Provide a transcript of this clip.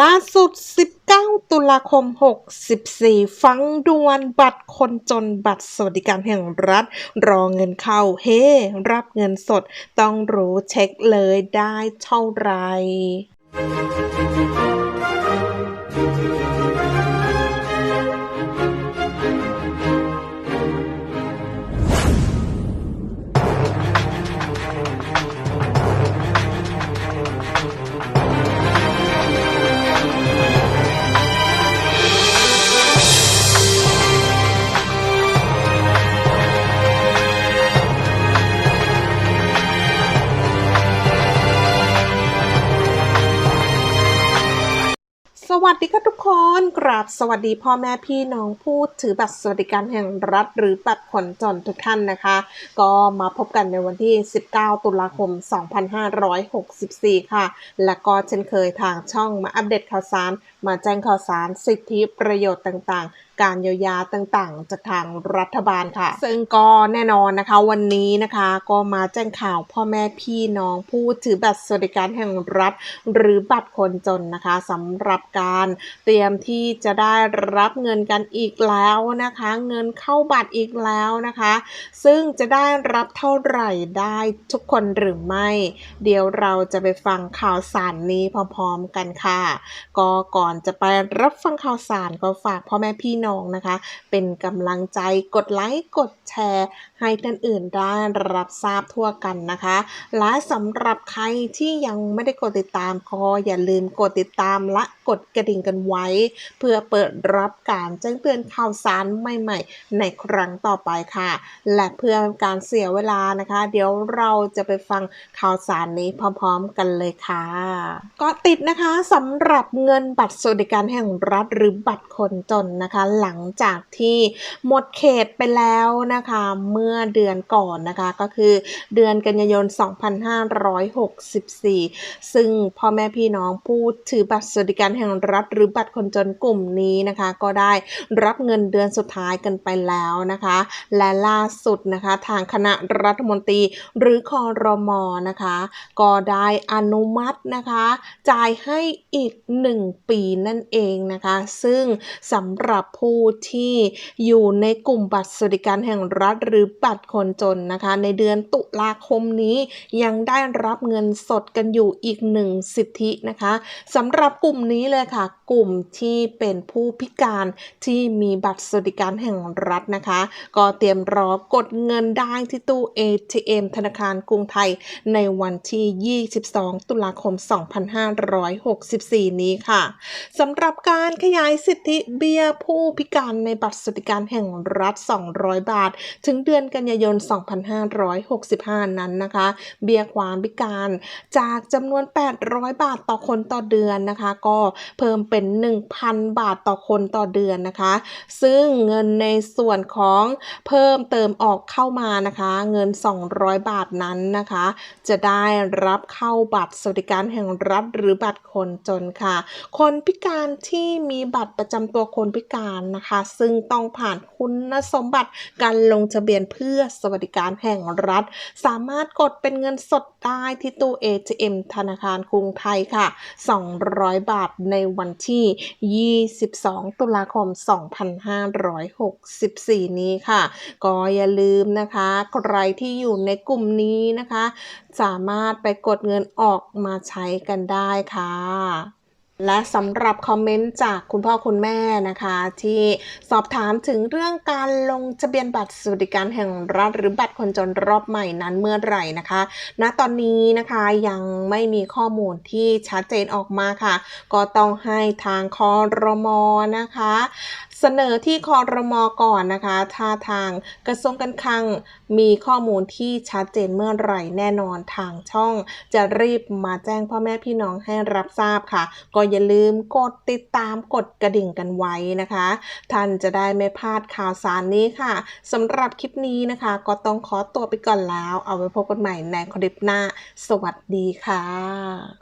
ล่าสุด 19 ตุลาคม 64 ฟังดวนบัตรคนจนบัตรสวัสดิการแห่งรัฐ รอเงินเข้า เฮ้ รับเงินสด ต้องรู้เช็คเลยได้เท่าไหร่ สวัสดี คนกราบสวัสดีพ่อแม่พี่น้องผู้ถือบัตรสวัสดิการแห่งรัฐ หรือบัตรคนจนทุกท่านนะคะ ก็มาพบกันในวันที่ 19 ตุลาคม 2564 ค่ะ และก็เช่นเคยทางช่องมาอัปเดตข่าวสาร มาแจ้งข่าวสารสิทธิประโยชน์ต่างๆการเยียวยาต่างๆ จากทางรัฐบาลค่ะ ซึ่งก็แน่นอนนะคะวันนี้นะคะก็มาแจ้งข่าวพ่อแม่พี่น้องผู้ถือบัตรสวัสดิการแห่งรัฐ หรือบัตรคนจนนะคะสำหรับการเตรียมที่จะได้รับเงินกันอีกแล้วนะคะ เงินเข้าบัตรอีกแล้วนะคะ ซึ่งจะได้รับเท่าไหร่ได้ทุกคนหรือไม่ เดี๋ยวเราจะไปฟังข่าวสารนี้พร้อมๆกันค่ะ ก็ก่อนจะไปรับฟังข่าวสารก็ฝากพ่อแม่พี่น้องนะคะ เป็นกำลังใจกดไลค์กดแชร์ให้ท่านอื่นได้รับทราบทั่วกันนะคะ และสำหรับใครที่ยังไม่ได้กดติดตามก็อย่าลืมกดติดตามและกดกระดิ่งกันไว้เพื่อเปิดรับการแจ้งเตือนข่าวสารใหม่ ๆ ในครั้งต่อไปค่ะ และเพื่อการเสียเวลานะคะ เดี๋ยวเราจะไปฟังข่าวสารนี้พร้อม ๆ กันเลยค่ะก็ติดนะคะสำหรับเงินบัตรสวัสดิการแห่งรัฐหรือบัตรคนจนนะคะ หลังจากที่หมดเขตไปแล้วนะคะเมื่อเดือนก่อนนะคะก็คือเดือนกันยายน 2564 ซึ่งพ่อแม่พี่น้องผู้ถือบัตรสวัสดิการแห่งรัฐหรือบัตรคนจนกลุ่มนี้นะคะ ก็ได้รับเงินเดือนสุดท้ายกันไปแล้วนะคะ และล่าสุดนะคะทางคณะรัฐมนตรีหรือคอรมอนะคะ ก็ได้อนุมัตินะคะ จ่ายให้อีก 1 ปีนั่นเองนะคะ ซึ่งสำหรับผู้ที่อยู่ในกลุ่มบัตรสวัสดิการแห่งรัฐ หรือบัตรคนจนนะคะ ในเดือนตุลาคมนี้ยังได้รับเงินสดกันอยู่อีกหนึ่งสิทธินะคะสำหรับกลุ่มนี้เลยค่ะ กลุ่มที่เป็นผู้พิการที่มีบัตรสวัสดิการแห่งรัฐนะคะ ก็เตรียมรอกดเงินได้ที่ตู้ ATM ธนาคารกรุงไทยในวันที่ 22 ตุลาคม 2564 นี้ค่ะสำหรับการขยายสิทธิเบี้ยผู้พิการในบัตรสวัสดิการแห่งรัฐ 200 บาท ถึงเดือนกันยายน 2565 นั้นนะคะ เบี้ยความพิการจากจำนวน 800 บาทต่อคนต่อเดือนนะคะ ก็เพิ่มเป็น1,000 บาทต่อคนต่อเดือนนะคะ ซึ่งเงินในส่วนของเพิ่มเติมออกเข้ามานะคะ เงิน 200 บาทนั้นนะคะ จะได้รับเข้าบัตรสวัสดิการแห่งรัฐหรือบัตรคนจนค่ะ คนพิการที่มีบัตรประจำตัวคนพิการนะคะ ซึ่งต้องผ่านคุณสมบัติการลงทะเบียนเพื่อสวัสดิการแห่งรัฐ สามารถกดเป็นเงินสดได้ที่ตู้ ATM ธนาคารกรุงไทยค่ะ 200 บาทในวันที่22 ตุลาคม 2564 นี้ค่ะ ก็อย่าลืมนะคะ ใครที่อยู่ในกลุ่มนี้นะคะ สามารถไปกดเงินออกมาใช้กันได้ค่ะ และสำหรับคอมเมนต์จากคุณพ่อคุณแม่นะคะ ที่สอบถามถึงเรื่องการลงทะเบียนบัตรสวัสดิการแห่งรัฐ หรือบัตรคนจนรอบใหม่นั้นเมื่อไหร่นะคะ ณตอนนี้นะคะยังไม่มีข้อมูลที่ชัดเจนออกมาค่ะ ก็ต้องให้ทางคอรมอนะคะ เสนอที่คอรมอก่อนนะคะถ้าทางกระทรวงการคลังมีข้อมูลที่ชัดเจนเมื่อไหร่แน่นอนทางช่อง จะรีบมาแจ้งพ่อแม่พี่น้องให้รับทราบค่ะ ก็อย่าลืมกดติดตามกดกระดิ่งกันไว้นะคะ ท่านจะได้ไม่พลาดข่าวสารนี้ค่ะสำหรับคลิปนี้นะคะ ก็ต้องขอตัวไปก่อนแล้ว เอาไว้พบกันใหม่ในคลิปหน้า สวัสดีค่ะ